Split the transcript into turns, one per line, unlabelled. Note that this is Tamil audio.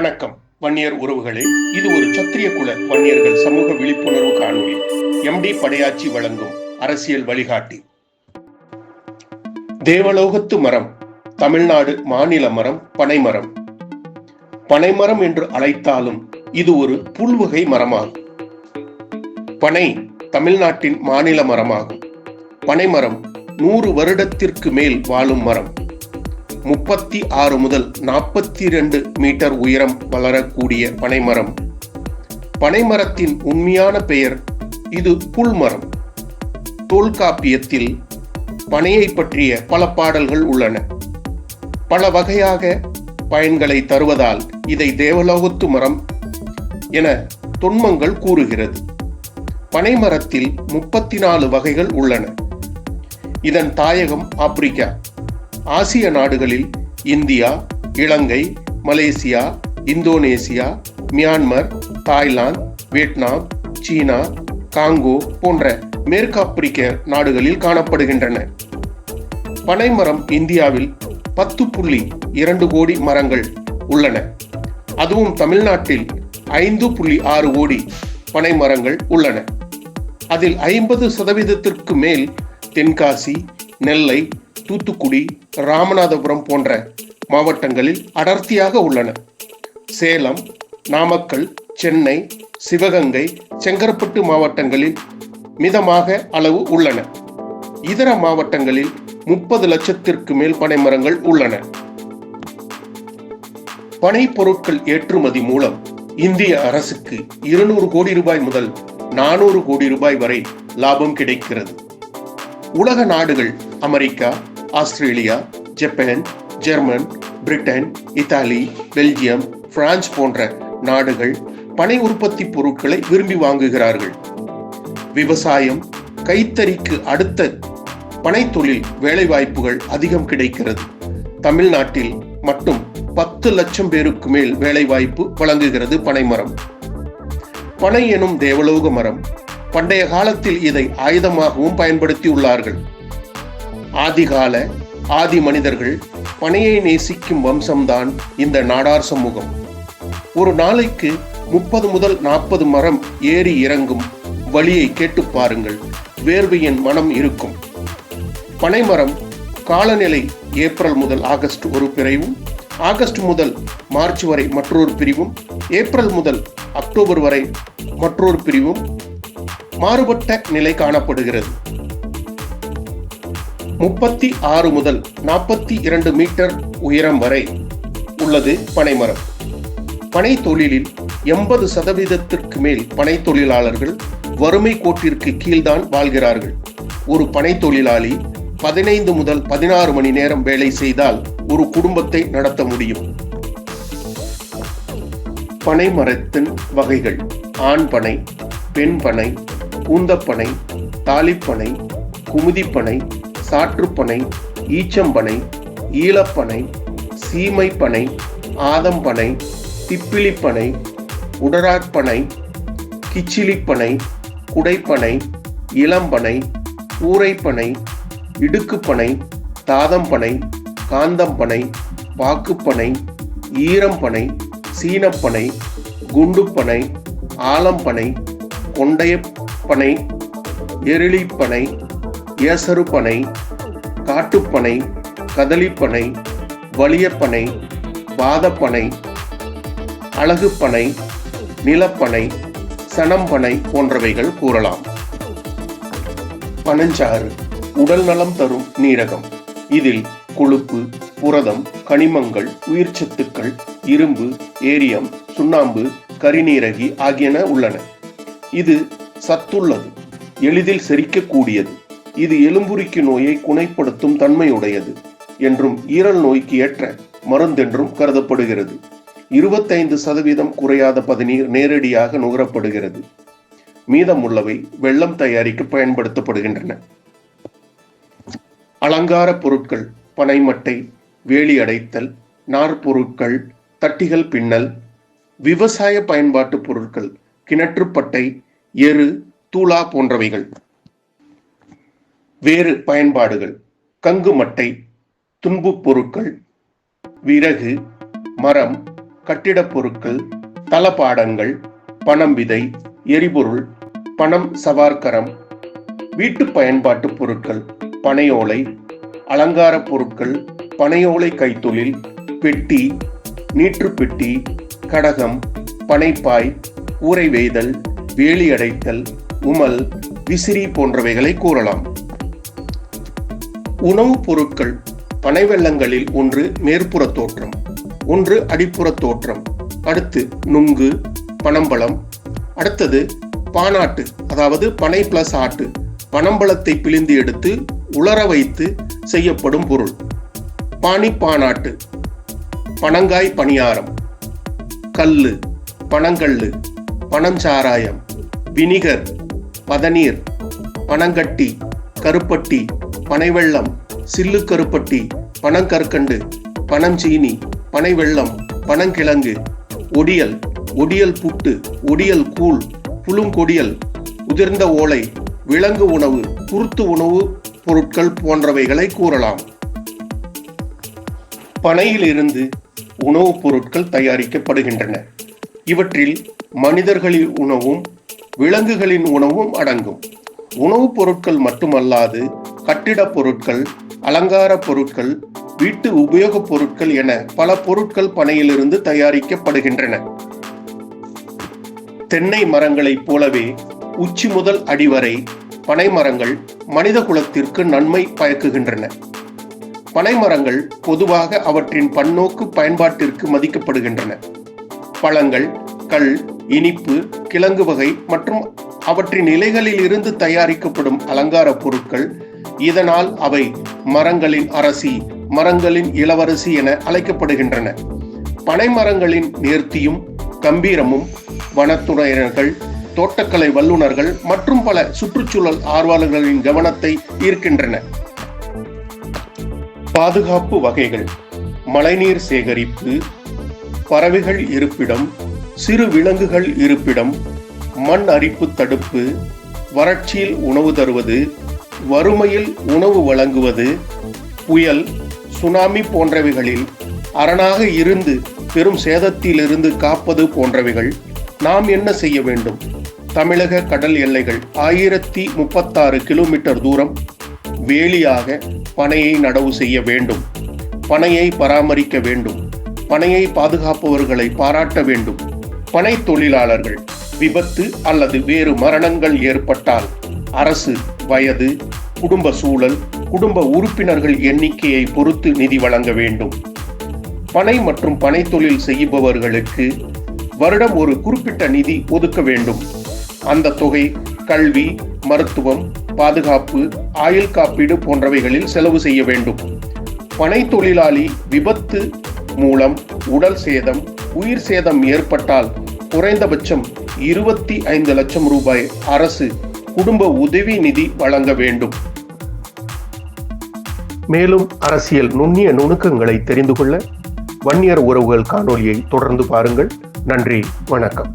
வணக்கம். வன்னியர் உறவுகளே இது ஒரு சத்திரிய குல வன்னியர்கள் சமூக விழிப்புணர்வு காணொலி எம்டி படையாச்சி வழங்கும் அரசியல் வழிகாட்டி. தேவலோகத்து மரம் தமிழ்நாடு மாநில மரம் பனைமரம். பனைமரம் என்று அழைத்தாலும் இது ஒரு புல்வகை மரமாகும். பனை தமிழ்நாட்டின் மாநில மரமாகும். பனைமரம் நூறு வருடத்திற்கு மேல் வாழும் மரம். முப்பத்தி ஆறு முதல் நாற்பத்தி ரெண்டு மீட்டர் உயரம் வளரக்கூடிய பனைமரம். பனைமரத்தின் உண்மையான பெயர் இது புல்மரம். தொல்காப்பியத்தில் பனையை பற்றிய பல பாடல்கள் உள்ளன. பல வகையாக பயன்களை தருவதால் இதை தேவலோகத்து மரம் என தொன்மங்கள் கூறுகிறது. பனைமரத்தில் முப்பத்தி நாலு வகைகள் உள்ளன. இதன் தாயகம் ஆப்பிரிக்கா. ஆசிய நாடுகளில் India Ilangai Malaysia Indonesia Myanmar Thailand Vietnam China Congo போன்ற மேற்கு ஆப்பிரிக்க நாடுகளில் காணப்படுகின்றன. பனைமரம் இந்தியாவில் பத்து புள்ளி இரண்டு கோடி மரங்கள் உள்ளன. அதுவும் தமிழ்நாட்டில் ஐந்து புள்ளி ஆறு கோடி பனை மரங்கள் உள்ளன. அதில் ஐம்பது சதவீதத்திற்கு மேல் தென்காசி நெல்லை தூத்துக்குடி ராமநாதபுரம் போன்ற மாவட்டங்களில் அடர்த்தியாக உள்ளன. சேலம் நாமக்கல் சென்னை சிவகங்கை செங்கற்பட்டு மாவட்டங்களில் மிதமாக அளவு உள்ளன. இதர மாவட்டங்களில் முப்பது லட்சத்திற்கு மேல் பனைமரங்கள் உள்ளன. பனை பொருட்கள் ஏற்றுமதி மூலம் இந்திய அரசுக்கு இருநூறு கோடி ரூபாய் முதல் நானூறு கோடி ரூபாய் வரை லாபம் கிடைக்கிறது. உலக நாடுகள் America Australia Japan German Britain Italy Belgium France போன்ற நாடுகள் பனை உற்பத்தி பொருட்களை விரும்பி வாங்குகிறார்கள். விவசாயம் கைத்தறிக்கு அடுத்த பனை தொழில் வேலைவாய்ப்புகள் அதிகம் கிடைக்கிறது. தமிழ்நாட்டில் மட்டும் பத்து லட்சம் பேருக்கு மேல் வேலைவாய்ப்பு வழங்குகிறது பனைமரம் பனை எனும் தேவலோக மரம் பண்டைய காலத்தில் இதை ஆயுதமாகவும் பயன்படுத்தியுள்ளார்கள். ஆதிகால ஆதி மனிதர்கள் பனையை நேசிக்கும் வம்சம்தான் இந்த நாடார் சமூகம். ஒரு நாளைக்கு முப்பது முதல் நாற்பது மரம் ஏறி இறங்கும் வழியை கேட்டு பாருங்கள் வேர்வையின் மனம் இருக்கும். பனைமரம் காலநிலை ஏப்ரல் முதல் ஆகஸ்ட் ஒரு பிரிவும் ஆகஸ்ட் முதல் மார்ச் வரை மற்றொரு பிரிவும் ஏப்ரல் முதல் அக்டோபர் வரை மற்றொரு பிரிவும் மாறுபட்ட நிலை காணப்படுகிறது. முப்பத்தி ஆறு முதல் நாற்பத்தி இரண்டு மீட்டர் உயரம் வரை உள்ளது பனைமரம். பனை தொழிலில் எண்பது சதவீதத்திற்கு மேல் பனை தொழிலாளர்கள் வறுமை கோட்டிற்கு கீழ்தான் வாழ்கிறார்கள். ஒரு பனை தொழிலாளி பதினைந்து முதல் பதினாறு மணி நேரம் வேலை செய்தால் ஒரு குடும்பத்தை நடத்த முடியும். பனைமரத்தின் வகைகள் ஆண் பனை பெண் பனை பூந்தப்பனை தாலிப்பனை குமுதிப்பனை சாற்றுப்பனை ஈச்சம்பனை ஈழப்பனை சீமைப்பனை ஆதம்பனை திப்பிலிப்பனை உடராட்பனை கிச்சிலிப்பனை குடைப்பனை இளம்பனை ஊரைப்பனை இடுக்குப்பனை தாதம்பனை காந்தம்பனை பாக்குப்பனை ஈரம்பனை சீனப்பனை குண்டுப்பனை ஆலம்பனை கொண்டையப்பனை எரிளிப்பனை ஏசருப்பனை காட்டுப்பனை கதலிப்பனை வலியப்பனை பாதப்பனை அழகுப்பனை நிலப்பனை சனம்பனை போன்றவைகள் கூறலாம். பனஞ்சாறு உடல் நலம் தரும் நீரகம். இதில் கொழுப்பு புரதம் கனிமங்கள் உயிர்ச்சத்துக்கள் இரும்பு ஏரியம் சுண்ணாம்பு கரிநீரகி ஆகியன உள்ளன. இது சத்துள்ளது எளிதில் செரிக்கக்கூடியது. இது எலும்புரிக்கு நோயை குணப்படுத்தும் தன்மையுடையது என்றும் ஈரல் நோய்க்கு ஏற்ற மருந்தென்றும் கருதப்படுகிறது. இருபத்தைந்து சதவீதம் குறையாத பதநீர் நேரடியாக நுகரப்படுகிறது. மீதமுள்ளவை வெள்ளம் தயாரிக்க பயன்படுத்தப்படுகின்றன. அலங்கார பொருட்கள் பனைமட்டை வேலி அடைத்தல் நார்பொருட்கள் தட்டிகள் பின்னல் விவசாய பயன்பாட்டு பொருட்கள் கிணற்றுப்பட்டை எரு தூளா போன்றவைகள். வேறு பயன்பாடுகள். கங்கு மட்டை துன்புப் பொருட்கள் விறகு மரம் கட்டிடப் பொருட்கள் தளபாடங்கள் பணம் விதை எரிபொருள் பணம் சவார்க்கரம் வீட்டு பயன்பாட்டு பொருட்கள் பனையோலை அலங்கார பொருட்கள் பனையோலை கைத்தொழில் பெட்டி நீற்று பெட்டி கடகம் பனைப்பாய் கூரை வேய்தல் வேலி அடைத்தல் உமல் விசிறி போன்றவைகளை கூறலாம். உணவுப் பொருட்கள் பனைவெள்ளங்களில் ஒன்று மேற்புற தோற்றம் ஒன்று அடிப்புற தோற்றம். அடுத்து நுங்கு பனம்பழம். அடுத்தது பானாட்டு அதாவது பனை பிளஸ் ஆட்டு. பனம்பழத்தை பிழிந்து எடுத்து உலர வைத்து செய்யப்படும் பொருள். பானி பானாட்டு பனங்காய் பணியாரம். கல்லு பனங்கல்லு பனஞ்சாராயம். வினிகர் பதநீர் பனங்கட்டி கருப்பட்டி. பனைவெள்ளம் சில்லு கருப்பட்டி பனங்கற்கண்டு பனஞ்சீனி பனைவெள்ளம் பனங்கிழங்கு ஒடியல் ஒடியல் புட்டு ஒடியல் கூழ் புழுங்கொடியல் உதிர்ந்த ஓலை விலங்கு உணவு குருத்து உணவு பொருட்கள் போன்றவைகளை கூறலாம். பனையிலிருந்து உணவுப் பொருட்கள் தயாரிக்கப்படுகின்றன. இவற்றில் மனிதர்களின் உணவும் விலங்குகளின் உணவும் அடங்கும். உணவுப் பொருட்கள் மட்டுமல்லாது கட்டிடப் பொருட்கள் அலங்கார பொருட்கள் வீட்டு உபயோகப் பொருட்கள் என பல பொருட்கள் பனையிலிருந்து தயாரிக்கப்படுகின்றன. தென்னை மரங்களைப் போலவே உச்சி முதல் அடிவரை பனை மரங்கள் மனித குலத்திற்கு நன்மை பயக்குகின்றன. பனை மரங்கள் பொதுவாக அவற்றின் பன்னோக்கு பயன்பாட்டிற்கு மதிக்கப்படுகின்றன. பழங்கள் கல் இனிப்பு கிழங்கு வகை மற்றும் அவற்றின் இலைகளில் இருந்து தயாரிக்கப்படும் அலங்கார பொருட்கள் இதனால் அவை மரங்களின் அரசி மரங்களின் இளவரசி என அழைக்கப்படுகின்றன. பனைமரங்களின் நேர்த்தியும் கம்பீரமும் வனத்துறையினர்கள் தோட்டக்கலை வல்லுநர்கள் மற்றும் பல சுற்றுச்சூழல் ஆர்வலர்களின் கவனத்தை ஈர்க்கின்றன. பாதுகாப்பு வகைகள். மழைநீர் சேகரிப்பு பறவைகள் இருப்பிடம் சிறு விலங்குகள் இருப்பிடம் மண் அரிப்பு தடுப்பு வறட்சியில் உணவு தருவது வறுமையில் உணவு வழங்குவது புயல் சுனாமி போன்றவைகளில் அரணாக இருந்து பெரும் சேதத்திலிருந்து காப்பது போன்றவைகள் நாம் என்ன செய்ய வேண்டும்? தமிழக கடல் எல்லைகள் ஆயிரத்தி முப்பத்தாறு கிலோமீட்டர் தூரம் வேலியாக பனையை நடவு செய்ய வேண்டும். பனையை பராமரிக்க வேண்டும். பனையை பாதுகாப்பவர்களை பாராட்ட வேண்டும். பனை தொழிலாளர்கள் விபத்து அல்லது வேறு மரணங்கள் ஏற்பட்டால் அரசு வயது குடும்ப சூழல் குடும்ப உறுப்பினர்கள் எண்ணிக்கையை பொறுத்து நிதி வழங்க வேண்டும். பனை மற்றும் பனை தொழில் செய்பவர்களுக்கு வருடம் ஒரு குறிப்பிட்ட நிதி ஒதுக்க வேண்டும். அந்த தொகை கல்வி மருத்துவம் பாதுகாப்பு ஆயுள் காப்பீடு போன்றவைகளில் செலவு செய்ய வேண்டும். பனை தொழிலாளி விபத்து மூலம் உடல் சேதம் உயிர் சேதம் ஏற்பட்டால் குறைந்தபட்சம் இருபத்தி ஐந்து லட்சம் ரூபாய் அரசு குடும்ப உதவி நிதி வழங்க வேண்டும். மேலும் அரசியல் நுண்ணிய நுணுக்கங்களை தெரிந்து கொள்ள வன்னியர் உறவுகள் காணொலியை தொடர்ந்து பாருங்கள். நன்றி வணக்கம்.